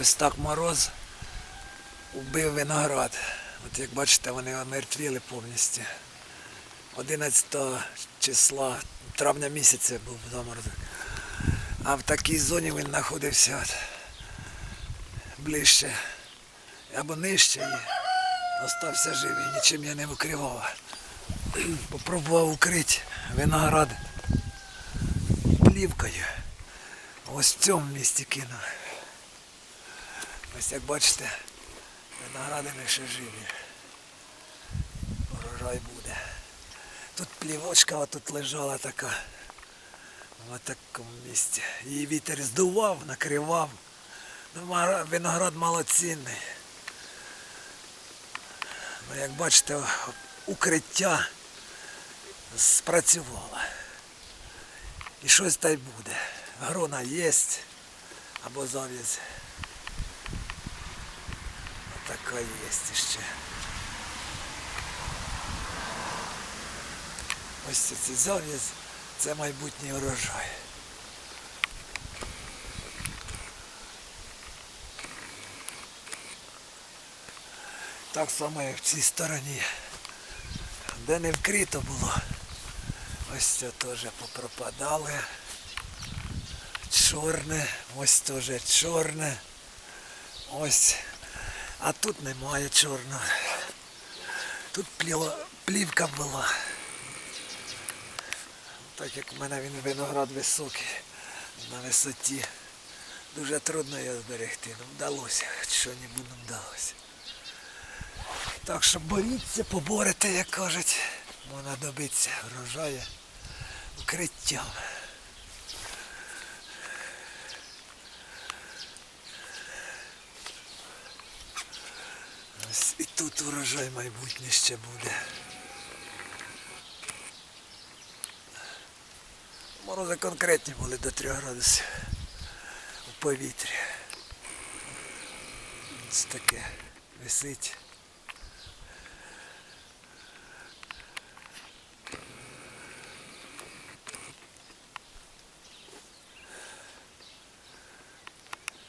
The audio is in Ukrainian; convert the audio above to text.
Ось так мороз убив виноград. От як бачите, вони омертвіли повністю. 11 числа травня місяця був заморозок. А в такій зоні він знаходився ближче або нижче і остався живий, нічим я не викривав. Попробував укрити виноград плівкою. Ось в цьому місці кинув. Ось як бачите, виноградини ще живі. Урожай буде. Тут плівочка отут лежала така. В такому місці. Її вітер здував, накривав. Ну, Виноград малоцінний. Ну, як бачите, укриття спрацювало. І щось та й буде. Грона є або зав'язь. Така є ще. Ось це цей зав'язь, це майбутній урожай. Так само і в цій стороні. Де не вкрито було. Ось це теж попропадали. Чорне, ось теж чорне. Ось. А тут немає чорного. Тут пліла, плівка була. Так як в мене він виноград високий, на висоті. Дуже трудно його зберегти. Ну, вдалося, що-небудь нам вдалося. Так що боріться, поборете, як кажуть. Можна добитися врожаю укриттям. Ось і тут урожай майбутнє ще буде. Морози конкретні були до 3 градусів у повітрі. Ось таке висить.